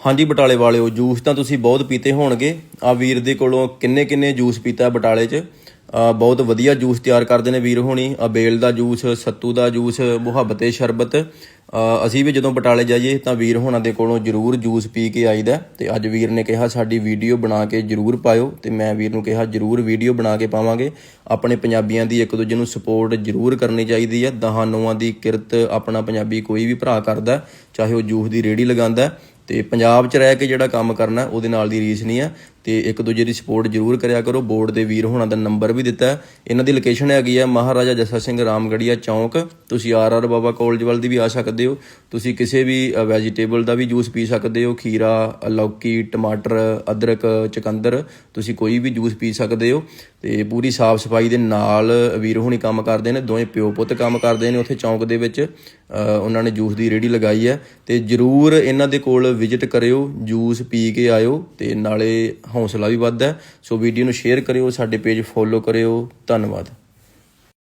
ਹਾਂਜੀ ਬਟਾਲੇ ਵਾਲਿਓ, ਜੂਸ ਤਾਂ ਤੁਸੀਂ ਬਹੁਤ ਪੀਤੇ ਹੋਣਗੇ। ਆ ਵੀਰ ਦੇ ਕੋਲੋਂ ਕਿੰਨੇ ਕਿੰਨੇ ਜੂਸ ਪੀਤਾ ਬਟਾਲੇ 'ਚ? ਬਹੁਤ ਵਧੀਆ ਜੂਸ ਤਿਆਰ ਕਰਦੇ ਨੇ ਵੀਰ ਹੋਣੀ। ਆ ਬੇਲ ਦਾ ਜੂਸ, ਸੱਤੂ ਦਾ ਜੂਸ, ਮੁਹੱਬਤੇ ਸ਼ਰਬਤ। ਅਸੀਂ ਵੀ ਜਦੋਂ ਬਟਾਲੇ ਜਾਈਏ ਤਾਂ ਵੀਰ ਹੋਣਾ ਦੇ ਕੋਲੋਂ ਜਰੂਰ ਜੂਸ ਪੀ ਕੇ ਆਈਦਾ ਤੇ ਅੱਜ ਵੀਰ ਨੇ ਕਿਹਾ ਸਾਡੀ ਵੀਡੀਓ ਬਣਾ ਕੇ ਜਰੂਰ ਪਾਇਓ ਤੇ ਮੈਂ ਵੀਰ ਨੂੰ ਕਿਹਾ ਜਰੂਰ ਵੀਡੀਓ ਬਣਾ ਕੇ ਪਾਵਾਂਗੇ। ਆਪਣੇ ਪੰਜਾਬੀਆਂ ਦੀ ਇੱਕ ਦੂਜੇ ਨੂੰ ਸਪੋਰਟ ਜਰੂਰ ਕਰਨੀ ਚਾਹੀਦੀ ਹੈ। ਦਹਾਂ ਨੌਆਂ ਦੀ ਕਿਰਤ ਆਪਣਾ ਪੰਜਾਬੀ ਕੋਈ ਵੀ ਭਰਾ ਕਰਦਾ ਚਾਹੇ ਉਹ ਜੂਸ ਦੀ ਰੇੜੀ ਲਗਾਉਂਦਾ ਤੇ ਪੰਜਾਬ 'ਚ ਰਹਿ ਕੇ ਜਿਹੜਾ ਕੰਮ ਕਰਨਾ ਉਹਦੇ ਨਾਲ ਦੀ ਰੀਸ ਨਹੀਂ ਹੈ ਤੇ ਇੱਕ ਦੂਜੇ ਦੀ ਸਪੋਰਟ ਜ਼ਰੂਰ ਕਰਿਆ ਕਰੋ। ਬੋਰਡ ਦੇ ਵੀਰ ਹੋਣਾ ਦਾ ਨੰਬਰ ਵੀ ਦਿੱਤਾ। ਇਹਨਾਂ ਦੀ ਲੋਕੇਸ਼ਨ ਹੈਗੀ ਹੈ ਮਹਾਰਾਜਾ ਜੱਸਾ ਸਿੰਘ ਰਾਮਗੜੀਆ ਚੌਂਕ। ਤੁਸੀਂ ਆਰ ਆਰ ਬਾਬਾ ਕਾਲਜ ਵੱਲ ਦੀ ਵੀ ਆ ਸਕਦੇ ਹੋ। ਤੁਸੀਂ ਕਿਸੇ ਵੀ ਵੈਜੀਟੇਬਲ ਦਾ ਵੀ ਜੂਸ ਪੀ ਸਕਦੇ ਹੋ। ਖੀਰਾ ਲੌਕੀ, ਟਮਾਟਰ, ਅਦਰਕ, ਚਕੰਦਰ ਤੁਸੀਂ ਕੋਈ ਵੀ ਜੂਸ ਪੀ ਸਕਦੇ ਹੋ। ਤੇ ਪੂਰੀ ਸਾਫ਼ ਸਫ਼ਾਈ ਦੇ ਨਾਲ ਵੀਰ ਹੋਣੀ ਕੰਮ ਕਰਦੇ ਨੇ। ਦੋਵੇਂ ਪਿਓ ਪੁੱਤ ਕੰਮ ਕਰਦੇ ਨੇ ਉੱਥੇ ਚੌਂਕ ਦੇ ਵਿੱਚ। ਉਹਨਾਂ ਨੇ ਜੂਸ ਦੀ ਰੇੜੀ ਲਗਾਈ ਹੈ। ਤੇ ਜਰੂਰ ਇਹਨਾਂ ਦੇ ਕੋਲ ਵਿਜ਼ਿਟ ਕਰਿਓ। ਜੂਸ ਪੀ ਕੇ ਆਇਓ ਤੇ ਨਾਲੇ ਹੌਸਲਾ ਵੀ ਵੱਧਦਾ ਸੋ ਵੀਡੀਓ ਨੂੰ ਸ਼ੇਅਰ ਕਰਿਓ ਸਾਡੇ ਪੇਜ ਫੋਲੋ ਕਰਿਓ। ਧੰਨਵਾਦ।